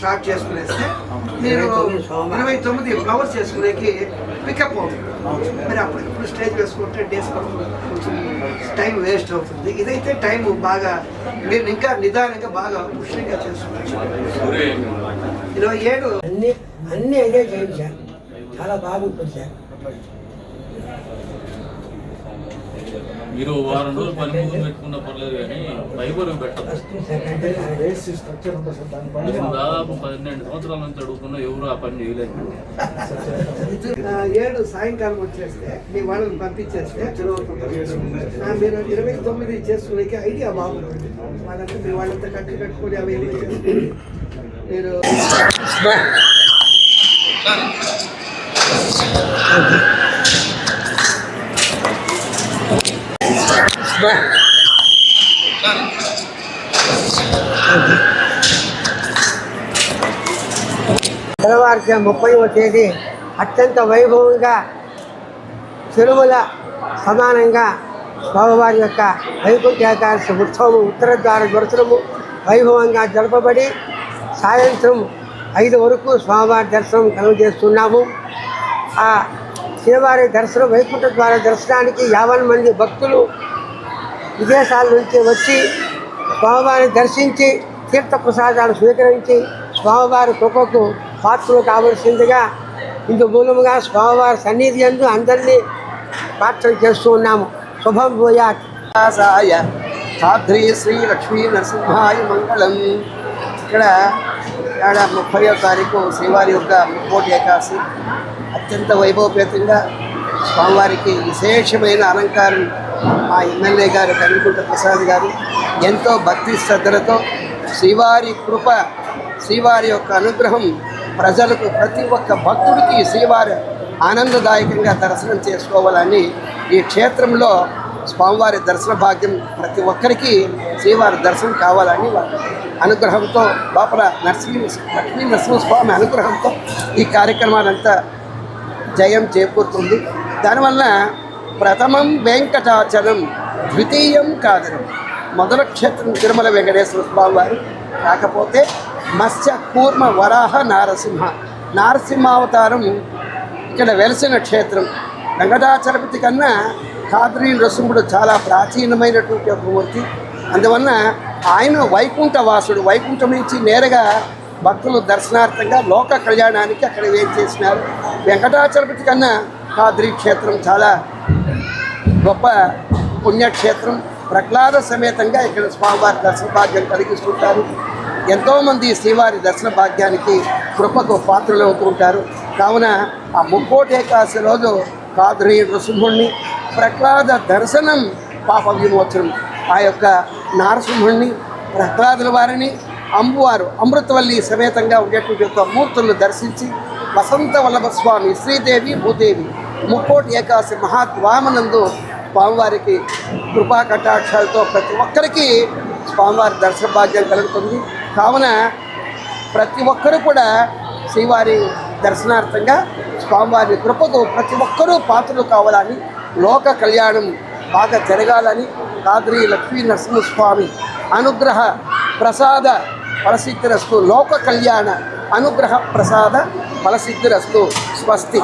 Start చేసుకునేస్తే మీరు ఇరవై తొమ్మిది ఫ్లవర్స్ చేసుకునేకి పికప్ అవుతుంది. మరి అప్పుడు ఇప్పుడు స్టేజ్ వేసుకుంటే డేస్ కొంచెం టైం వేస్ట్ అవుతుంది. ఇదైతే టైం బాగా మీరు ఇంకా నిదానంగా బాగా పుష్టిగా చేస్తున్నారు ఇరవై ఏడు. అన్ని అన్ని అదే చేయండి సార్. చాలా బాగుంటుంది సార్. మీరు వారం రోజులు పని ముందు పెట్టుకున్న పర్లేదు కానీ ఫైబర్ పెట్టదు. నేను దాదాపు పన్నెండు సంవత్సరాల నుంచి అడుగుతున్నా ఎవరు ఆ పని చేయలేదు. ఏడు సాయంకాలం వచ్చేస్తే మీ వాళ్ళని పంపించేస్తే మీరు ఇరవై తొమ్మిది చేసుకునే ఐడియా బాగుంటుంది. వాళ్ళంతా మీ వాళ్ళంతా కట్టు కట్టుకొని అవి ఇవి మీరు తెల్లవారుజా ముప్పైవ తేదీ అత్యంత వైభవంగా తిరుమల సమానంగా స్వామివారి యొక్క వైకుంఠ ఏకాదశి ఉత్సవం ఉత్తర ద్వార దర్శనము వైభవంగా జరపబడి సాయంత్రం ఐదు వరకు స్వామివారి దర్శనం కలుగజేస్తున్నాము. ఆ శ్రీవారి దర్శనం వైకుంఠ ద్వార దర్శనానికి యావన్ మంది భక్తులు విదేశాల నుంచి వచ్చి స్వామివారిని దర్శించి తీర్థ ప్రసాదాలు స్వీకరించి స్వామివారి కృపకు పాత్రలు కావలసిందిగా ఇందు మూలముగా స్వామివారి సన్నిధి అందు అందరినీ ప్రార్థన చేస్తూ ఉన్నాము. శుభం భూయాత్. సాధ్రి శ్రీ లక్ష్మీ నరసింహాయ మంగళం. ఇక్కడ ఏడ ముప్పయో తారీఖు శ్రీవారి యొక్క ముక్కోటి ఏకాశి అత్యంత వైభవపేతంగా స్వామివారికి విశేషమైన అలంకారం మా ఎమ్మెల్యే గారు కనుకుంట ప్రసాద్ గారు. ఎంతో భక్తి శ్రద్ధలతో శ్రీవారి కృప శ్రీవారి యొక్క అనుగ్రహం ప్రజలకు ప్రతి ఒక్క భక్తుడికి శ్రీవారి ఆనందదాయకంగా దర్శనం చేసుకోవాలని ఈ క్షేత్రంలో స్వామివారి దర్శన భాగ్యం ప్రతి ఒక్కరికి శ్రీవారి దర్శనం కావాలని వారి అనుగ్రహంతో లోపల నరసింహ లక్ష్మీ నరసింహస్వామి అనుగ్రహంతో ఈ కార్యక్రమాలంతా జయం చేకూరుతుంది. దానివల్ల ప్రథమం వెంకటాచలం ద్వితీయం కాదనం. మొదల క్షేత్రం తిరుమల వెంకటేశ్వర స్వామి వారు. కాకపోతే మత్స్య కూర్మ వరాహ నారసింహ. నారసింహావతారం ఇక్కడ వెలసిన క్షేత్రం. వెంకటాచలపతి కన్నా కాద్రి నృసింహుడు చాలా ప్రాచీనమైనటువంటి ఒక మూర్తి. అందువలన ఆయన వైకుంఠ వాసుడు. వైకుంఠం నుంచి నేరుగా భక్తులు దర్శనార్థంగా లోక కళ్యాణానికి అక్కడ ఏం చేసినారు? వెంకటాచలపతి కన్నా కాద్రీ క్షేత్రం చాలా గొప్ప పుణ్యక్షేత్రం. ప్రహ్లాద సమేతంగా ఇక్కడ స్వామివారి దర్శన భాగ్యం కలిగిస్తుంటారు. ఎంతోమంది శ్రీవారి దర్శన భాగ్యానికి కృపకు పాత్రలు అవుతుంటారు. కావున ఆ ముక్కోటి ఏకాదశి రోజు కాద్రి నృసింహుణ్ణి ప్రహ్లాద దర్శనం పాప విమోచనం. ఆ యొక్క నారసింహుణ్ణి ప్రహ్లాదుల వారిని అంబువారు అమృతవల్లి సమేతంగా ఉండేటువంటి యొక్క మూర్తులను దర్శించి వసంత వల్లభ స్వామి శ్రీదేవి భూదేవి ముక్కోటి ఏకాశి మహాద్వామనందు స్వామివారికి కృపా కటాక్షాలతో ప్రతి ఒక్కరికి స్వామివారి దర్శన భాగ్యం కలుగుతుంది. కావున ప్రతి ఒక్కరూ కూడా శ్రీవారి దర్శనార్థంగా స్వామివారి కృపకు ప్రతి ఒక్కరూ పాత్రలు కావాలని లోక కళ్యాణం బాగా జరగాలని కాద్రి లక్ష్మీ నరసింహస్వామి అనుగ్రహ ప్రసాద ఫలసిద్ధిరస్తు లోక కళ్యాణ అనుగ్రహ ప్రసాద ఫలసిద్ధిరస్తు. స్వస్తి.